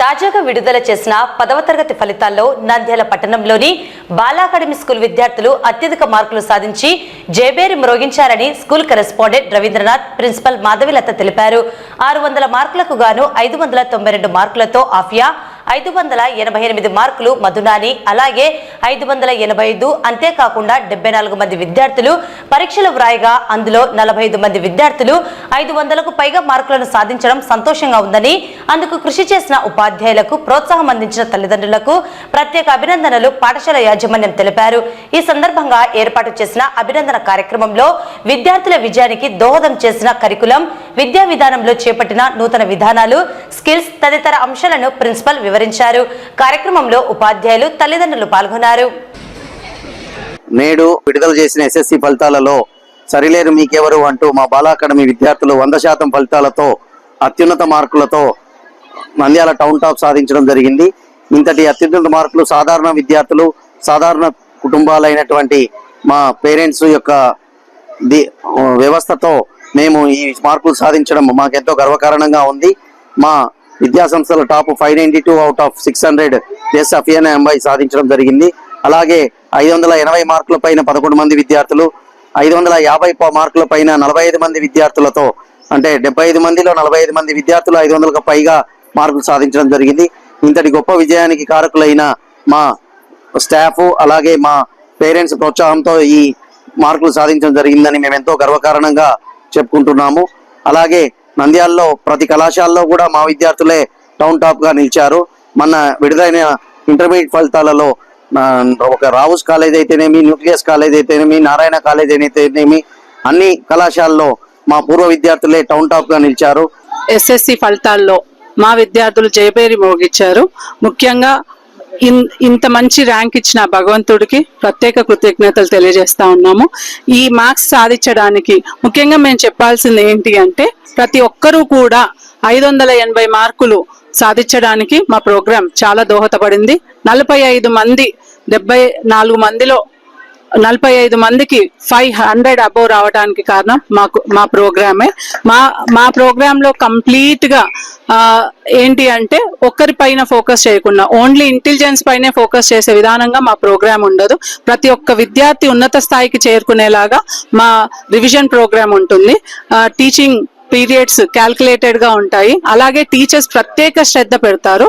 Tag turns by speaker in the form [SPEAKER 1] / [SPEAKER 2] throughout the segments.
[SPEAKER 1] తాజాగా విడుదల చేసిన పదవ తరగతి ఫలితాల్లో నంద్యాల పట్టణంలోని బాలా అకాడమీ స్కూల్ విద్యార్థులు అత్యధిక మార్కులు సాధించి జేబేరి మ్రోగించారని school correspondent Ravindranath principal Madhavilatha తెలిపారు. ఆరు వందల మార్కులకు గాను ఐదు వందల తొంభై రెండు మార్కులతో ఆఫియా ఐదు వందల ఎనభై ఎనిమిది మార్కులు మధునాని అలాగే ఐదు వందల ఎనభై ఐదు అంతేకాకుండా డెబ్బై నాలుగు మంది విద్యార్థులు పరీక్షలు వ్రాయగా అందులో నలభై ఐదు మంది విద్యార్థులు ఐదు వందలకు పైగా మార్కులను సాధించడం సంతోషంగా ఉందని అందుకు కృషి చేసిన ఉపాధ్యాయులకు ప్రోత్సాహం అందించిన తల్లిదండ్రులకు ప్రత్యేక అభినందనలు పాఠశాల యాజమాన్యం తెలిపారు. ఈ సందర్భంగా ఏర్పాటు చేసిన అభినందన కార్యక్రమంలో విద్యార్థుల విజయానికి దోహదం చేసిన కరికులం విద్యా విధానంలో చేపట్టిన నూతన విధానాలు స్కిల్స్ తదితర అంశాలను ప్రిన్సిపల్ వివరించారు. కార్యక్రమంలో ఉపాధ్యాయులు తల్లిదండ్రులు పాల్గొన్నారు.
[SPEAKER 2] నేడు విడుదల చేసిన ఎస్ఎస్సి ఫలితాలలో సరిలేరు మీకెవరు అంటూ మా బాలా అకాడమీ విద్యార్థులు వంద శాతం ఫలితాలతో అత్యున్నత మార్కులతో నంద్యాల టౌన్ టాప్ సాధించడం జరిగింది. ఇంతటి అత్యున్నత మార్కులు సాధారణ విద్యార్థులు సాధారణ కుటుంబాలైనటువంటి మా పేరెంట్స్ యొక్క ది వ్యవస్థతో మేము ఈ మార్కులు సాధించడం మాకెంతో గర్వకారణంగా ఉంది. మా విద్యా సంస్థల top five ninety two out of six hundred yes అఫియన్ ఎంఐ సాధించడం జరిగింది. అలాగే ఐదు వందల ఎనభై మార్కుల పైన పదకొండు మంది విద్యార్థులు ఐదు వందల యాభై మార్కుల పైన నలభై ఐదు మంది విద్యార్థులతో అంటే డెబ్బై ఐదు మందిలో నలభై ఐదు మంది విద్యార్థులు ఐదు వందలకు పైగా మార్కులు సాధించడం జరిగింది. ఇంతటి గొప్ప విజయానికి కారకులైన మా స్టాఫ్ అలాగే మా పేరెంట్స్ ప్రోత్సాహంతో ఈ మార్కులు సాధించడం జరిగిందని మేము ఎంతో గర్వకారణంగా చెప్పుకుంటున్నాము. అలాగే నంద్యాలలో ప్రతి కళాశాలలో కూడా మా విద్యార్థులే టౌన్ టాప్గా నిలిచారు. మన విడుదలైన ఇంటర్మీడియట్ ఫలితాలలో ఒక రావుస్ కాలేజ్ అయితేనేమి న్యూక్లియస్ కాలేజ్ అయితేనేమి నారాయణ కాలేజ్ అయితేనేమి అన్ని కళాశాలలో మా పూర్వ విద్యార్థులే టౌన్ టాప్గా నిలిచారు.
[SPEAKER 3] ఎస్ఎస్సి ఫలితాల్లో మా విద్యార్థులు జయపేరి మోగించారు ముఖ్యంగా ఇన్- ఇంత మంచి ర్యాంక్ ఇచ్చిన భగవంతుడికి ప్రత్యేక కృతజ్ఞతలు తెలియజేస్తా ఉన్నాము. ఈ మార్క్స్ సాధించడానికి ముఖ్యంగా మేము చెప్పాల్సింది ఏంటి అంటే ప్రతి ఒక్కరూ కూడా ఐదు వందల ఎనభై మార్కులు సాధించడానికి మా ప్రోగ్రాం చాలా దోహదపడింది. నలభై ఐదు మంది డెబ్బై నాలుగు మందిలో నలభై ఐదు మందికి ఫైవ్ హండ్రెడ్ అబోవ్ రావడానికి కారణం మాకు మా ప్రోగ్రామే. మా మా ప్రోగ్రాంలో కంప్లీట్గా ఏంటి అంటే ఒక్కరి పైన ఫోకస్ చేయకుండా ఓన్లీ ఇంటెలిజెన్స్ పైనే ఫోకస్ చేసే విధానంగా మా ప్రోగ్రామ్ ఉండదు. ప్రతి ఒక్క విద్యార్థి ఉన్నత స్థాయికి చేరుకునేలాగా మా రివిజన్ ప్రోగ్రామ్ ఉంటుంది. టీచింగ్ పీరియడ్స్ క్యాల్కులేటెడ్గా ఉంటాయి. అలాగే టీచర్స్ ప్రత్యేక శ్రద్ధ పెడతారు.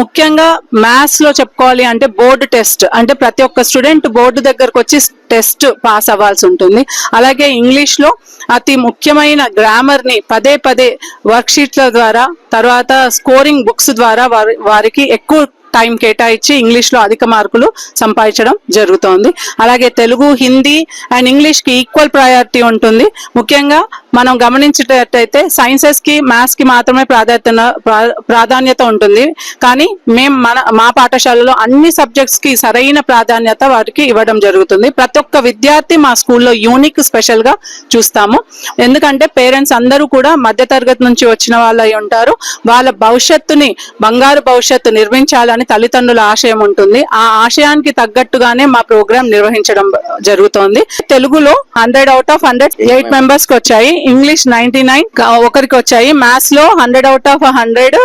[SPEAKER 3] ముఖ్యంగా మ్యాథ్స్లో చెప్పుకోవాలి అంటే బోర్డు టెస్ట్ అంటే ప్రతి ఒక్క స్టూడెంట్ బోర్డు దగ్గరకు వచ్చి టెస్ట్ పాస్ అవ్వాల్సి ఉంటుంది. అలాగే ఇంగ్లీష్లో అతి ముఖ్యమైన గ్రామర్ని పదే పదే వర్క్షీట్ల ద్వారా తర్వాత స్కోరింగ్ బుక్స్ ద్వారా వారి వారికి ఎక్కువ టైం కేటాయించి ఇంగ్లీష్లో అధిక మార్కులు సంపాదించడం జరుగుతోంది. అలాగే తెలుగు హిందీ అండ్ ఇంగ్లీష్కి ఈక్వల్ ప్రయారిటీ ఉంటుంది. ముఖ్యంగా మనం గమనించేటట్టయితే సైన్సెస్కి మ్యాథ్స్కి మాత్రమే ప్రాధాన్యత ప్రా- ప్రాధాన్యత ఉంటుంది. కానీ మేము మన మా పాఠశాలలో అన్ని సబ్జెక్ట్స్కి సరైన ప్రాధాన్యత వారికి ఇవ్వడం జరుగుతుంది. ప్రతి ఒక్క విద్యార్థి మా స్కూల్లో యూనిక్ స్పెషల్గా చూస్తాము. ఎందుకంటే పేరెంట్స్ అందరూ కూడా మధ్య తరగతి నుంచి వచ్చిన వాళ్ళు అయి ఉంటారు. వాళ్ళ భవిష్యత్తుని బంగారు భవిష్యత్తు నిర్మించాలని తల్లిదండ్రుల ఆశయం ఉంటుంది. ఆ ఆశయానికి తగ్గట్టుగానే మా ప్రోగ్రామ్ నిర్వహించడం జరుగుతోంది. తెలుగులో hundred out of hundred eight మెంబర్స్కి వచ్చాయి ఇంగ్లీష్ నైన్టీ నైన్ ఒకరికి వచ్చాయి. మ్యాథ్స్లో హండ్రెడ్ అవుట్ ఆఫ్ హండ్రెడ్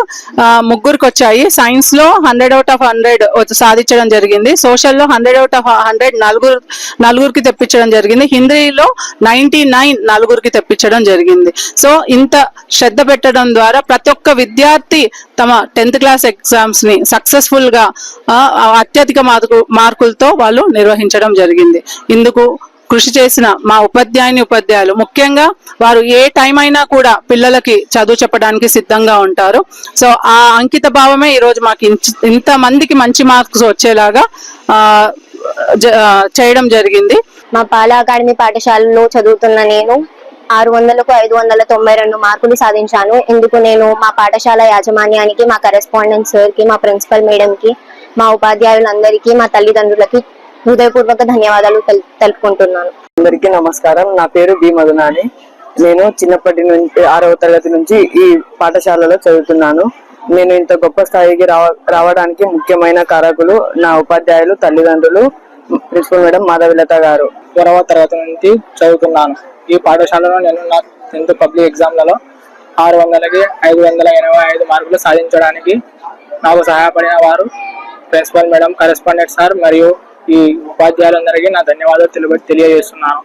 [SPEAKER 3] ముగ్గురికి వచ్చాయి. సైన్స్లో హండ్రెడ్ అవుట్ ఆఫ్ హండ్రెడ్ సాధించడం జరిగింది. సోషల్లో హండ్రెడ్ అవుట్ ఆఫ్ హండ్రెడ్ నలుగురు నలుగురికి తెప్పించడం జరిగింది. హిందీలో నైన్టీ నైన్ నలుగురికి తెప్పించడం జరిగింది. సో ఇంత శ్రద్ధ పెట్టడం ద్వారా ప్రతి ఒక్క విద్యార్థి తమ టెన్త్ క్లాస్ ఎగ్జామ్స్ని సక్సెస్ఫుల్గా అత్యధిక మార్కు మార్కులతో వాళ్ళు నిర్వహించడం జరిగింది. ఇందుకు కృషి చేసిన మా ఉపాధ్యాయుని ఉపాధ్యాయులు. ముఖ్యంగా వారు ఏ టైం అయినా కూడా పిల్లలకి చదువు చెప్పడానికి సిద్ధంగా ఉంటారు. సో ఆ అంకిత భావమే ఈరోజు మాకు ఇంత- మందికి మంచి మార్క్స్ వచ్చేలాగా చేయడం జరిగింది.
[SPEAKER 4] మా పాల అకాడమీ పాఠశాలలో చదువుతున్న నేను ఆరు వందలకు ఐదు వందల తొంభై రెండు మార్కులు సాధించాను. ఇందుకు నేను మా పాఠశాల యాజమాన్యానికి మా కరెస్పాండెంట్ సార్కి మా ప్రిన్సిపల్ మేడంకి మా ఉపాధ్యాయులందరికీ మా తల్లిదండ్రులకి హృదయపూర్వక ధన్యవాదాలు తెల్- తెలుపుకుంటున్నాను.
[SPEAKER 5] అందరికీ నమస్కారం. నా పేరు బి మధునాని. నేను చిన్నప్పటి నుంచి ఆరవ తరగతి నుంచి ఈ పాఠశాలలో చదువుతున్నాను. నేను ఇంత గొప్ప స్థాయికి రావ రావడానికి ముఖ్యమైన కారకులు నా ఉపాధ్యాయులు తల్లిదండ్రులు ప్రిన్సిపల్ మేడం మాధవిలత గారు.
[SPEAKER 6] ఇరవ తరగతి నుంచి చదువుతున్నాను. ఈ పాఠశాలలో నేను నా టెన్త్ పబ్లిక్ ఎగ్జామ్లలో ఆరు వందలకి ఐదు వందల ఎనభై ఐదు మార్కులు సాధించడానికి నాకు సహాయపడిన వారు ప్రిన్సిపల్ మేడం కరెస్పాండెంట్ సార్ మరియు ఈ ఉపాధ్యాయులందరికీ నా ధన్యవాదాలు తెలియ తెలియజేస్తున్నాను.